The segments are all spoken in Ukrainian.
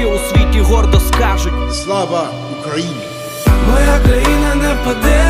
ще у світі гордо скажуть. Слава Україні! Моя країна не впаде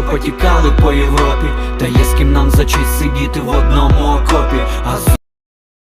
що потікали по Європі, та є з ким нам за честь сидіти в одному окопі.